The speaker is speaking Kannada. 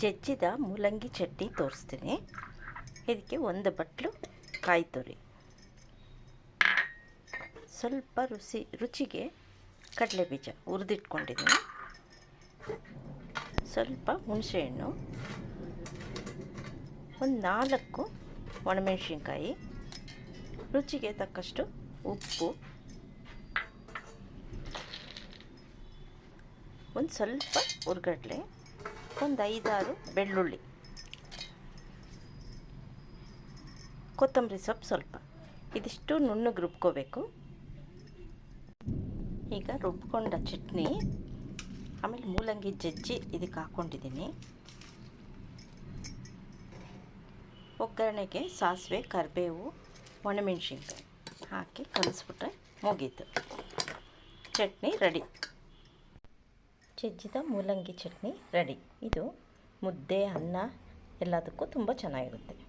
ಜಜ್ಜಿದ ಮೂಲಂಗಿ ಚಟ್ನಿ ತೋರಿಸ್ತೀನಿ. ಇದಕ್ಕೆ ಒಂದು ಬಟ್ಲು ಕಾಯಿ ತುರಿ. ಸ್ವಲ್ಪ ರುಚಿ ರುಚಿಗೆ ಕಡಲೆ ಬೀಜ ಹುರಿದಿಟ್ಕೊಂಡಿದ್ದೀನಿ. ಸ್ವಲ್ಪ ಹುಣಸೆಹಣ್ಣು ಒಂದು ನಾಲ್ಕು ಒಣಮೆಣಸಿನ್ಕಾಯಿ. ರುಚಿಗೆ ತಕ್ಕಷ್ಟು ಉಪ್ಪು. ಒಂದು ಸ್ವಲ್ಪ ಹುರ್ಗಡ್ಲೆ ಒಂದು ಐದಾರು ಬೆಳ್ಳುಳ್ಳಿ ಕೊತ್ತಂಬರಿ ಸೊಪ್ಪು ಸ್ವಲ್ಪ ಇದಿಷ್ಟು ನುಣ್ಣಗೆ ರುಬ್ಕೋಬೇಕು ಈಗ ರುಬ್ಕೊಂಡ ಚಟ್ನಿ ಆಮೇಲೆ ಮೂಲಂಗಿ ಜಜ್ಜಿ ಇದಕ್ಕೆ ಹಾಕ್ಕೊಂಡಿದ್ದೀನಿ ಒಗ್ಗರಣೆಗೆ ಸಾಸಿವೆ ಕರಿಬೇವು ಒಣಮೆಣ್ಸಿನ್ಕಾಯಿ ಹಾಕಿ ಕಲಿಸ್ಬಿಟ್ರೆ ಮುಗೀತು ಚಟ್ನಿ ರೆಡಿ ಜಜ್ಜಿದ ಮೂಲಂಗಿ ಚಟ್ನಿ ರೆಡಿ. ಇದು ಮುದ್ದೆ ಅನ್ನ ಎಲ್ಲದಕ್ಕೂ ತುಂಬ ಚೆನ್ನಾಗಿರುತ್ತೆ.